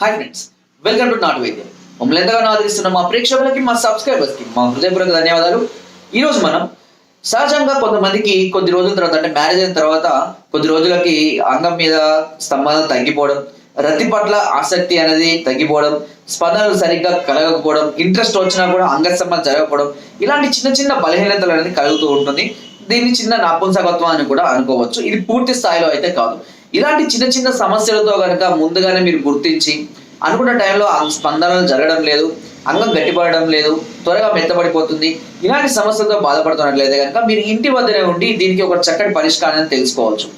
Hi friends welcome to నాటు వైద్యం మమ్మల్ని ఎంతగానో ఆదరిస్తున్న మా ప్రేక్షకులకి మా సబ్స్క్రైబర్స్కి మా హృదయపూర్వక ధన్యవాదాలు. ఈ మనం సహజంగా కొంతమందికి కొద్ది రోజుల తర్వాత అంటే మ్యారేజ్ అయిన తర్వాత కొద్ది రోజులకి అంగం మీద స్తంభాలు తగ్గిపోవడం రతి పట్ల ఆసక్తి అనేది తగ్గిపోవడం స్పందనలు సరిగ్గా కలగకపోవడం ఇంట్రెస్ట్ వచ్చినా కూడా అంగస్తంభాలు జరగకపోవడం ఇలాంటి చిన్న చిన్న బలహీనతలు అనేది కలుగుతూ ఉంటుంది. దీన్ని చిన్న నాపుంసకత్వం అని కూడా అనుకోవచ్చు. ఇది పూర్తి స్థాయిలో అయితే కాదు. ఇలాంటి చిన్న చిన్న సమస్యలతో కనుక ముందుగానే మీరు గుర్తించి అనుకున్న టైంలో ఆ స్పందనలు జరగడం లేదు అంగం గట్టిపడడం లేదు త్వరగా మెత్తబడిపోతుంది ఇలాంటి సమస్యలతో బాధపడుతున్నట్లయితే కనుక మీరు ఇంటి వద్దనే ఉండి దీనికి ఒక చక్కటి పరిష్కారాన్ని తెలుసుకోవచ్చు.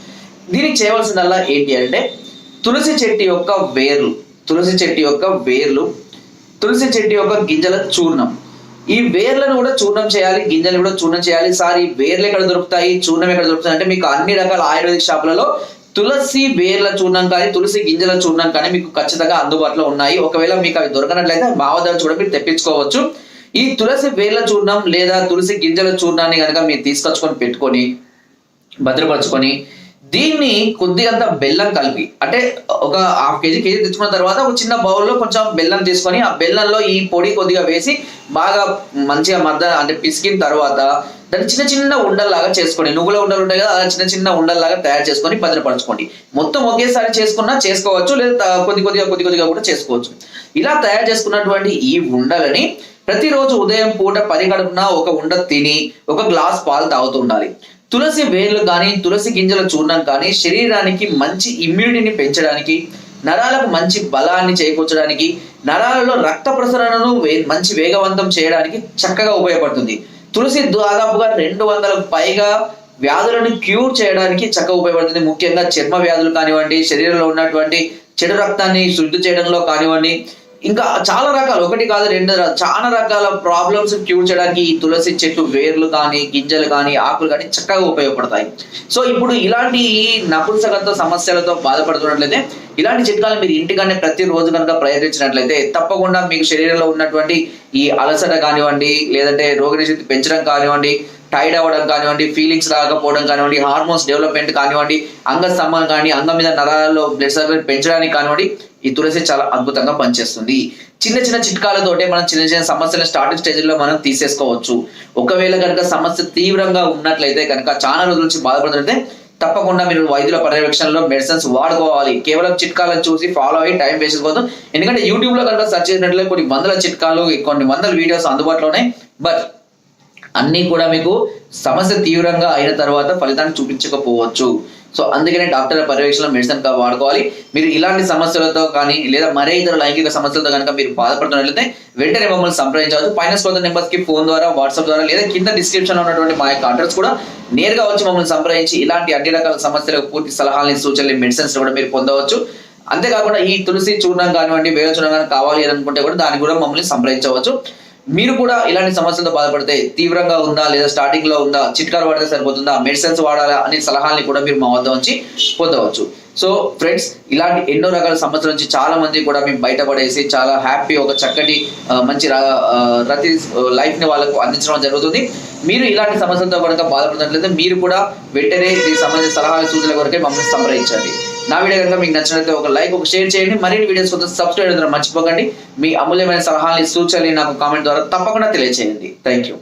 దీనికి చేయవలసిందల్లా ఏంటి అంటే తులసి చెట్టు యొక్క వేర్లు తులసి చెట్టు యొక్క వేర్లు తులసి చెట్టు యొక్క గింజల చూర్ణం. ఈ వేర్లను కూడా చూర్ణం చేయాలి గింజలు కూడా చూర్ణం చేయాలి. సార్ ఈ వేర్లు ఎక్కడ దొరుకుతాయి? చూర్ణం ఎక్కడ దొరుకుతాయి? అంటే మీకు అన్ని రకాల ఆయుర్వేదిక్ షాపులలో తులసి వేర్ల చూడడం కానీ తులసి గింజల చూడడం కానీ మీకు ఖచ్చితంగా అందుబాటులో ఉన్నాయి. ఒకవేళ మీకు అవి దొరకనట్లయితే మా చూడ మీరు తెప్పించుకోవచ్చు. ఈ తులసి వేర్ల చూర్ణం లేదా తులసి గింజల చూర్ణాన్ని కనుక మీరు తీసుకొచ్చుకొని పెట్టుకొని భద్రపరచుకొని దీన్ని కొద్దిగంత బెల్లం కలిపి అంటే ఒక హాఫ్ కేజీ కేజీ తెచ్చుకున్న తర్వాత ఒక చిన్న బౌల్లో కొంచెం బెల్లం తీసుకొని ఆ బెల్లంలో ఈ పొడి కొద్దిగా వేసి బాగా మంచిగా మద్ద అంటే పిసికిన తర్వాత దాన్ని చిన్న చిన్న ఉండల్లాగా చేసుకోండి నువ్వుల ఉండలు ఉంటాయి కదా అలా చిన్న చిన్న ఉండల్లాగా తయారు చేసుకొని భద్రపరచుకోండి మొత్తం ఒకేసారి చేసుకున్నా చేసుకోవచ్చు లేదా కొద్ది కొద్దిగా కొద్ది కొద్దిగా కూడా చేసుకోవచ్చు. ఇలా తయారు చేసుకున్నటువంటి ఈ ఉండలని ప్రతిరోజు ఉదయం పూట పది గడుపున ఒక ఉండ తిని ఒక గ్లాస్ పాలు తాగుతూ ఉండాలి. తులసి వేర్లు కానీ తులసి గింజల చూర్ణం కానీ శరీరానికి మంచి ఇమ్యూనిటీని పెంచడానికి నరాలకు మంచి బలాన్ని చేకూర్చడానికి నరాలలో రక్త ప్రసరణను వే- మంచి వేగవంతం చేయడానికి చక్కగా ఉపయోగపడుతుంది. తులసి దాదాపుగా రెండు వందలకు పైగా వ్యాధులను క్యూర్ చేయడానికి చక్కగా ఉపయోగపడుతుంది. ముఖ్యంగా చర్మ వ్యాధులు కానివ్వండి శరీరంలో ఉన్నటువంటి చెడు రక్తాన్ని శుద్ధి చేయడంలో కానివ్వండి ఇంకా చాలా రకాలు ఒకటి కాదు రెండు చాలా రకాల ప్రాబ్లమ్స్ క్యూర్ చేయడానికి ఈ తులసి చెట్టు వేర్లు కానీ గింజలు కానీ ఆకులు కానీ చక్కగా ఉపయోగపడతాయి. సో ఇప్పుడు ఇలాంటి నపుంసకత్వ సమస్యలతో బాధపడుతున్నట్లయితే ఇలాంటి చిట్కాలు మీరు ఇంటికానే ప్రతి రోజు కనుక ప్రయత్నించినట్లయితే తప్పకుండా మీకు శరీరంలో ఉన్నటువంటి ఈ అలసట కానివ్వండి లేదంటే రోగనిశక్తి పెంచడం కానివ్వండి టైర్డ్ అవ్వడం కానివ్వండి ఫీలింగ్స్ రాకపోవడం కానివ్వండి హార్మోన్స్ డెవలప్మెంట్ కానివ్వండి అంగస్తంభం కానీ అంగం మీద నరాల్లో బ్లడ్ సర్క్యులేట్ పెంచడానికి కానివ్వండి ఈ తులసి చాలా అద్భుతంగా పనిచేస్తుంది. చిన్న చిన్న చిట్కాలతోటే మనం చిన్న చిన్న సమస్యలను స్టార్టింగ్ స్టేజ్లో మనం తీసేసుకోవచ్చు. ఒకవేళ కనుక సమస్య తీవ్రంగా ఉన్నట్లయితే కనుక చాలా రోజుల నుంచి బాధపడుతుంటే తప్పకుండా మీరు వైద్యుల పర్యవేక్షణలో మెడిసిన్స్ వాడుకోవాలి. కేవలం చిట్కాలను చూసి ఫాలో అయ్యి టైం వేస్ట్ చేసుకోవద్దు ఎందుకంటే యూట్యూబ్లో కనుక సెర్చ్ చేసినట్లయితే కొన్ని వందల చిట్కాలు కొన్ని వందల వీడియోస్ అందుబాటులోనే బట్ అన్నీ కూడా మీకు సమస్య తీవ్రంగా అయిన తర్వాత ఫలితాన్ని చూపించకపోవచ్చు. సో అందుకనే డాక్టర్ పర్యవేక్షణ మెడిసిన్ వాడుకోవాలి. మీరు ఇలాంటి సమస్యలతో కానీ లేదా మరే ఇతర లైంగిక సమస్యలతో కనుక మీరు బాధపడుతున్నట్లయితే వెంటనే మమ్మల్ని సంప్రదించవచ్చు. పైన స్కోత నెంబర్స్కి ఫోన్ ద్వారా వాట్సాప్ ద్వారా లేదా కింద డిస్క్రిప్షన్లో ఉన్నటువంటి మా యొక్క అడ్రస్ కూడా నేరుగా వచ్చి మమ్మల్ని సంప్రదించి ఇలాంటి అన్ని రకాల సమస్యలకు పూర్తి సలహాలని సూచనలు మెడిసిన్స్ కూడా మీరు పొందవచ్చు. అంతేకాకుండా ఈ తులసి చూర్ణం కానివ్వండి వేరే చూడడం కానీ కావాలి అనుకుంటే కూడా దాన్ని కూడా మమ్మల్ని సంప్రదించవచ్చు. మీరు కూడా ఇలాంటి సమస్యలతో బాధపడితే తీవ్రంగా ఉందా లేదా స్టార్టింగ్లో ఉందా చిట్కాలు వాడితే సరిపోతుందా? మెడిసిన్స్ వాడాలా అనే సలహాలని కూడా మీరు మా వద్ద వచ్చి పొందవచ్చు. సో ఫ్రెండ్స్ ఇలాంటి ఎన్నో రకాల సమస్యల నుంచి చాలా మంది కూడా మేము బయటపడేసి చాలా హ్యాపీ ఒక చక్కటి మంచి రతి లైఫ్ని వాళ్ళకు అందించడం జరుగుతుంది. మీరు ఇలాంటి సమస్యలతో కనుక బాధపడినట్లయితే మీరు కూడా వెంటనే దీనికి సంబంధించిన సలహాలు సూచనల కొరకే మమ్మల్ని సంప్రదించండి. నా వీడియో కనుక మీకు నచ్చినట్లయితే ఒక లైక్ ఒక షేర్ చేయండి. మరిన్ని వీడియోస్ కోసం సబ్స్క్రైబ్ మర్చిపోకండి. మీ అమూల్యమైన సలహాలని సూచనలు నాకు కామెంట్ ద్వారా తప్పకుండా తెలియజేయండి థ్యాంక్ యూ.